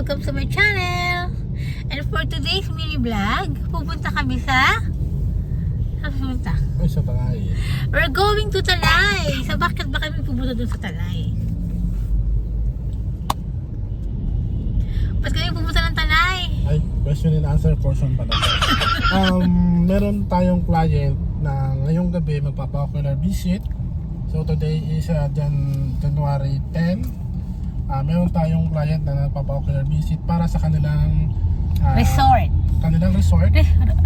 welcome to my channel! And for today's mini vlog, pupunta kami sa... Saan pupunta? Ay, sa Talay. We're going to Talay! So bakit ba kami pupunta dun sa Talay? Ba't kami pupunta ng Talay? Ay, question and answer portion pala. um, meron tayong client na ngayong gabi magpapa-ocular visit. So today is uh, Jan January 10. Ah, meron tayong client na nagpapa-ocular visit para sa kanilang ah, Resort. kanilang resort.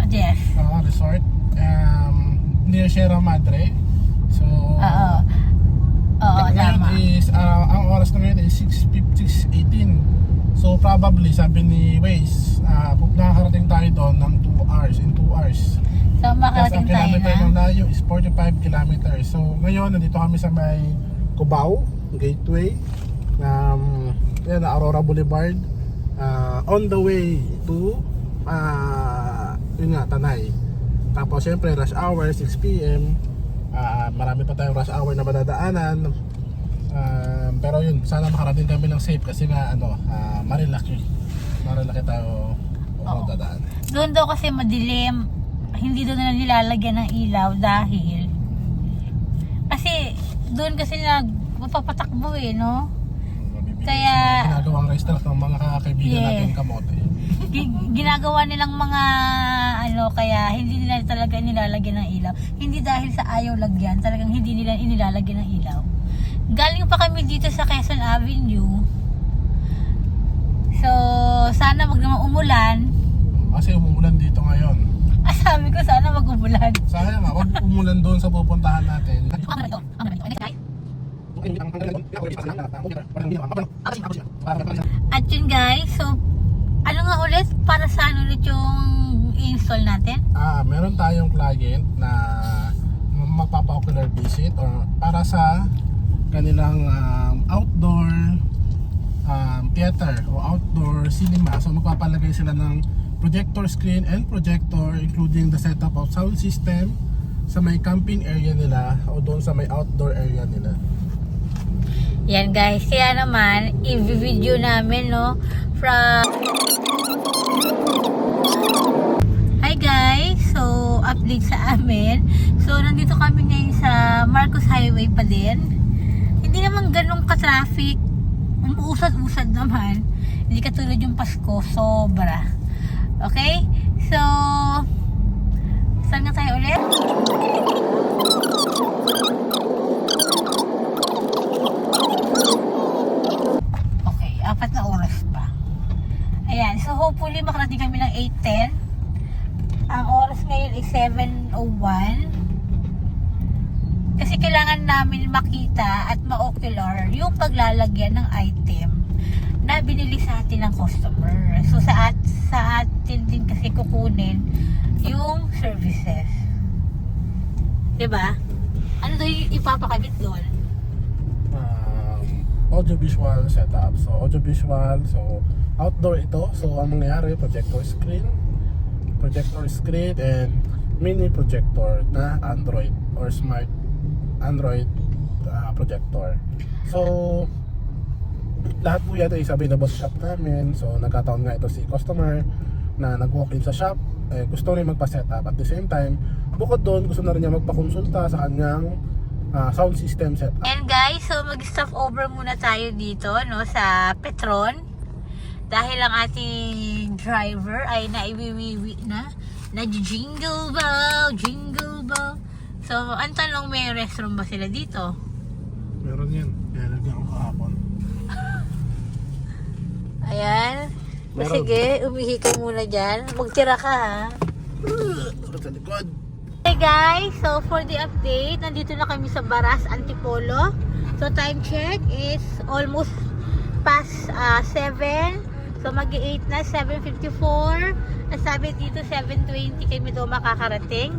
Yes. Ah, resort um, near Sierra Madre. So Oo. Oo, tama. is ah, ang oras na ngayon is 6:18. So probably sabi ni Waze, uh, nakakarating tayo doon ng 2 hours in 2 hours. So makarating ang tayo kilometer na. ng layo is 45 kilometers. So ngayon nandito kami sa may Cubao Gateway. Um, yan, Aurora Boulevard. Ah, on the way to ah yun nga, Tanay. Tapos syempre rush hour 6 p.m. Ah, marami pa tayong rush hour na madadaanan. Ah, pero yun, sana makarating kami ng safe kasi nga ano, ah, Marilaki. Marilaki tayo Oo. dadaan. Doon daw kasi madilim. Hindi doon na nilalagyan ng ilaw dahil kasi doon kasi nag mapapatakbo eh, no? Kaya- ginagawang restart ng mga kaibigan Yes. natin kamote. Gi- ginagawa nilang mga ano kaya hindi nila talaga nilalagyan ng ilaw. Hindi dahil sa ayaw lagyan, talagang hindi nila inilalagyan ng ilaw. Galing pa kami dito sa Quezon Avenue. So, sana wag naman umulan. Kasi umuulan dito ngayon. Ah, sabi ko sana wag umulan. Sayang nga, wag umulan doon sa pupuntahan natin. At yun guys, so ano nga ulit para saan ulit yung i-install natin? Ah, meron tayong client na magpapa-ocular visit or para sa kanilang um, outdoor um, theater o outdoor cinema. So magpapalagay sila ng projector screen and projector including the setup of sound system sa may camping area nila o doon sa may outdoor area nila. Yan guys, kaya naman, i-video namin no, from... Hi guys, so update sa amin. So nandito kami ngayon sa Marcos Highway pa din. Hindi naman ganun ka-traffic. Umuusad-usad naman. Hindi katulad yung Pasko, sobra. Okay? So, saan nga tayo ulit? Okay, apat na oras pa. Ayan, so hopefully makarating kami ng 8.10. Ang oras ngayon is 7.01. Kasi kailangan namin makita at ma-ocular yung paglalagyan ng item na binili sa atin ng customer. So sa, at, sa atin din kasi kukunin yung services. 'Di ba? Ano daw yung ipapakabit doon? Audiovisual setup. So, audiovisual, so outdoor ito. So, ang mangyayari, projector screen, projector screen, and mini projector na Android or smart Android uh, projector. So, lahat po yan ay available sa shop namin. So, nagkataon nga ito si customer na nag-walk-in sa shop. Eh, gusto rin magpa-setup. At the same time, bukod doon, gusto na rin niya magpakonsulta sa kanyang ah, sound system setup. And guys, so mag-stop over muna tayo dito no sa Petron. Dahil ang ating driver ay naiwiwiwi na. Nag-jingle bell, jingle bell. So, ang tanong, may restroom ba sila dito? Meron yan. Kaya nagyan ko kahapon. Ayan. Meron. sige, umihi ka muna dyan. Magtira ka ha. Sa likod. Hey guys, so for the update, nandito na kami sa Baras, Antipolo. So time check is almost past uh, 7. So mag-8 na, 7.54. Ang sabi dito, 7.20 kami daw makakarating.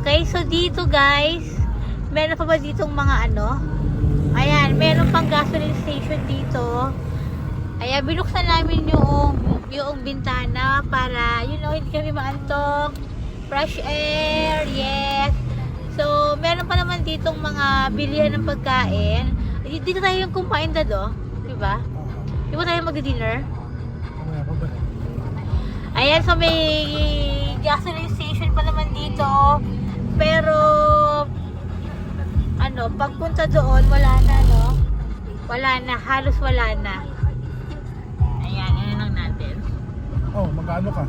Okay, so dito guys, meron pa ba ditong mga ano? Ayan, meron pang gasoline station dito. Ayan, binuksan namin yung, yung bintana para, you know, hindi kami maantok. Fresh air, yes. So, meron pa naman ditong mga bilihan ng pagkain. Dito tayo yung kumain dado, di ba? Di ba tayo mag-dinner? Ayan, so may gasoline station pa naman dito. Pero, ano, pagpunta doon, wala na, no? Wala na, halos wala na. Ayan, ano lang natin. Oh, magkano ka?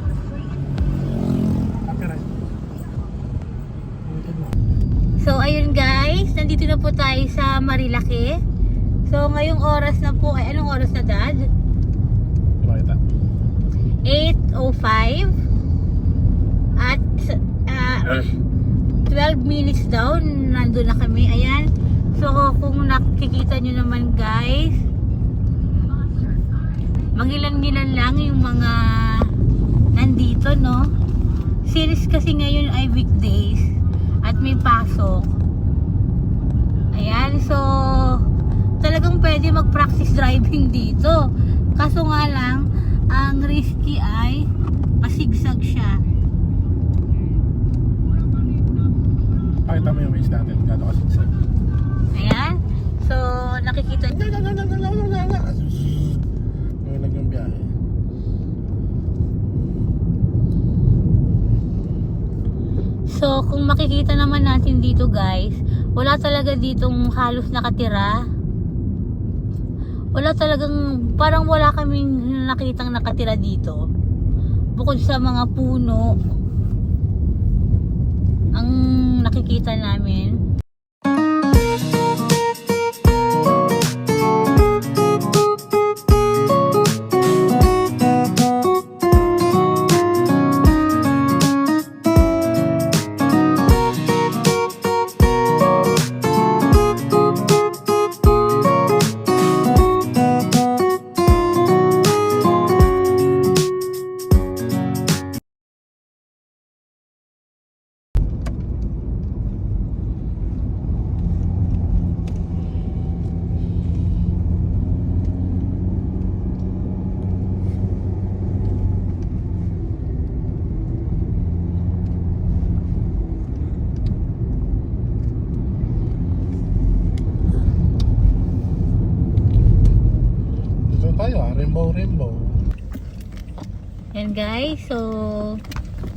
Copyright. Ulitin mo. So, ayun nandito na po tayo sa Marilake. So, ngayong oras na po, ay anong oras na dad? Di ba kita? 8.05 at ah, 12 minutes daw nandun na kami ayan so kung nakikita nyo naman guys mangilan-ngilan lang yung mga nandito no since kasi ngayon ay weekdays at may pasok ayan so talagang pwede mag-practice driving dito kaso nga lang ang risky ay masigsag siya. Pakita mo yung waste natin. Gano'n kasi sa... Ayan. So, nakikita lang yung biyahe. So, kung makikita naman natin dito guys, wala talaga ditong halos nakatira. Wala talagang, parang wala kaming nakitang nakatira dito. Bukod sa mga puno, ang nakikita Yan guys, so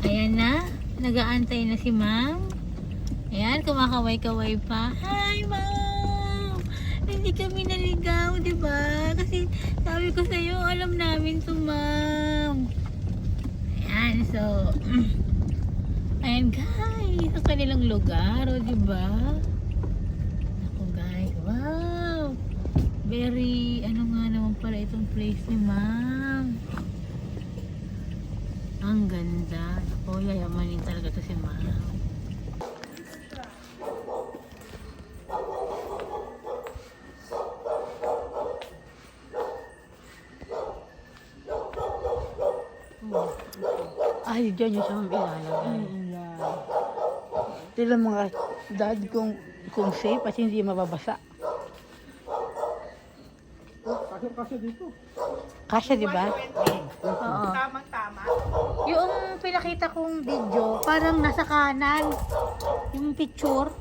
ayan na, nagaantay na si ma'am. Ayan, kumakaway-kaway pa. Hi ma'am! Hindi kami naligaw, di ba? Kasi sabi ko sa iyo, alam namin to ma'am. Ayan, so ayan guys, sa kanilang lugar, o di ba? Ako guys, wow! Very, ano nga naman pala itong place ni ma'am. Ang ganda. Ako, yayamanin talaga to si ma'am. Ay, dyan yung sa ilalagay. Tila mga dad kung, kung safe at hindi mababasa. Kasi kasi dito. Kasya, di ba? Oo. Yung pinakita kong video, parang nasa kanan. Yung picture.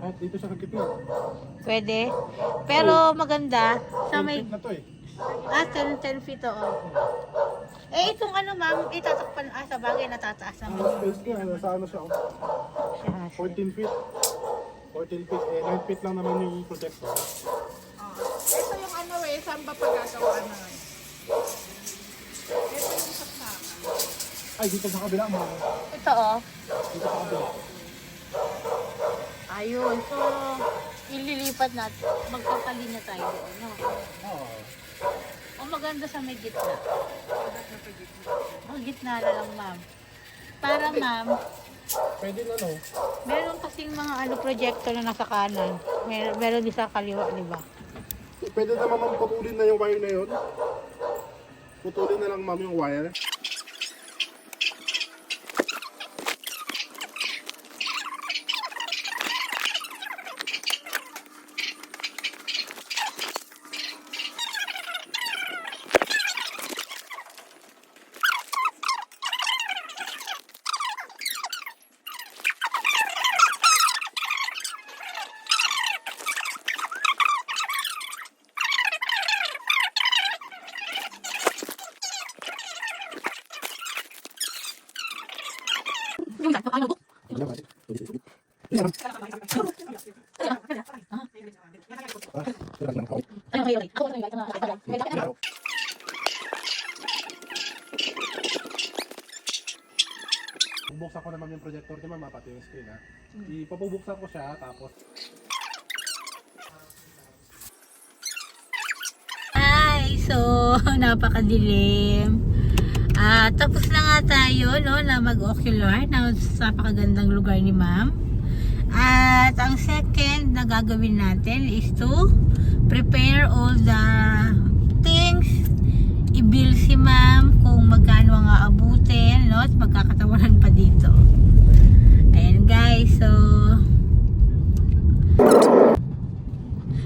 Kahit dito sa kakitna. Pwede. Pero maganda. Sa may... na to eh. Ah, 10, 10 feet, oo. Eh, itong ano, ma'am, itatakpan. Ah, sa bagay, natataas Ang naman. space ko, eh, nasa ano siya, oh. 14 feet. 14 feet. Eh, 9 feet lang naman yung projector. Ito yung ano eh, saan ba pagkagawa na? Ito yung saksakan. Ay, dito sa kabila, mga. Ito, oh. Dito sa kabila. Ayun. So, ililipat natin. Magpapalinya tayo doon. No? Oo. O maganda sa may gitna. Oh, gitna na lang, ma'am. Para, ma'am, Pwede na, no? meron kasing mga ano projector na nasa kanan. Mer meron din sa kaliwa, di ba? Pwede naman ma'am putulin na yung wire na yun. Putulin na lang ma'am yung wire. Bubuksan ko naman yung projector di mama, pati yung screen ha. Ipapubuksan ko siya, tapos Hi! So, napakadilim. Ah, tapos na nga tayo, no, na mag-ocular na sa napakagandang lugar ni ma'am. At ang second na gagawin natin is to prepare all the things. I-bill si ma'am kung magkano ang aabutin, no, at magkakatawaran pa dito. Ayan guys, so...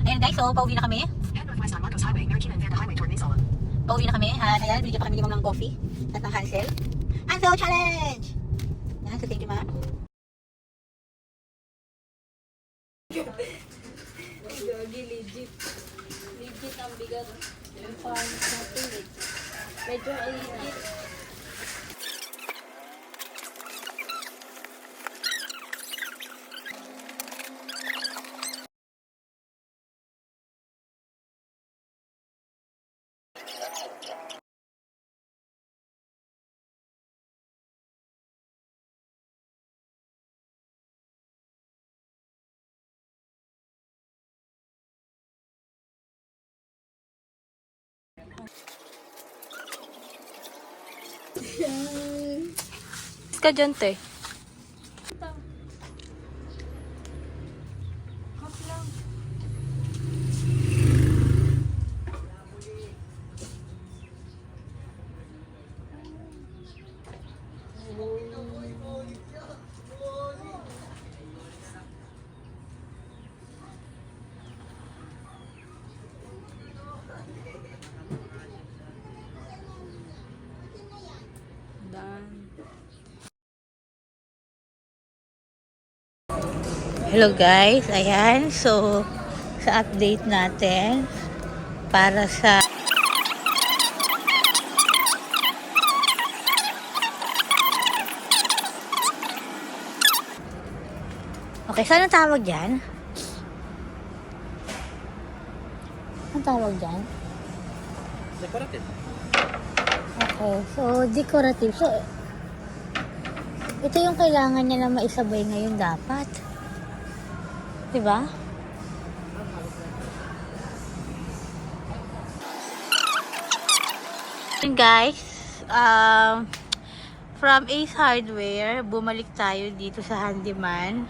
Ayan guys, so pauwi na kami. Pauwi na kami. At ayan, binigyan pa kami ng coffee at ng Hansel. Hansel Challenge! Yan, so thank you, ma'am. Bigat. Yung farm eh. Medyo ay legit. Ka dyan, te. Hello guys, ayan. So, sa update natin para sa Okay, saan ang tawag dyan? Ang tawag dyan? decorative. Okay, so decorative. So, ito yung kailangan niya na maisabay ngayon dapat. Diba? Yun guys, um, from Ace Hardware, bumalik tayo dito sa Handyman.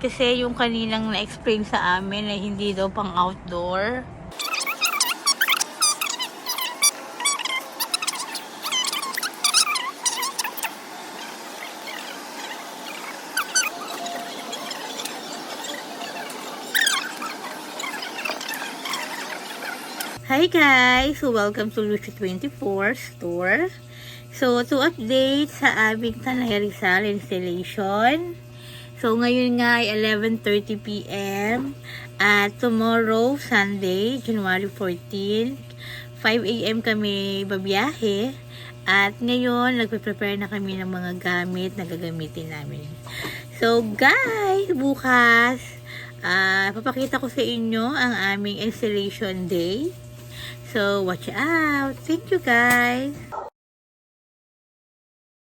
Kasi yung kaninang na-explain sa amin na hindi daw pang outdoor. Hi guys! So, welcome to Lucio 24 store. So, to update sa aming Tanay Rizal installation. So, ngayon nga ay 11.30pm. At tomorrow, Sunday, January 14, 5 a.m. kami babiyahe. At ngayon, nagpe-prepare na kami ng mga gamit na gagamitin namin. So, guys, bukas, ah papakita ko sa inyo ang aming installation day. So, watch out. Thank you, guys.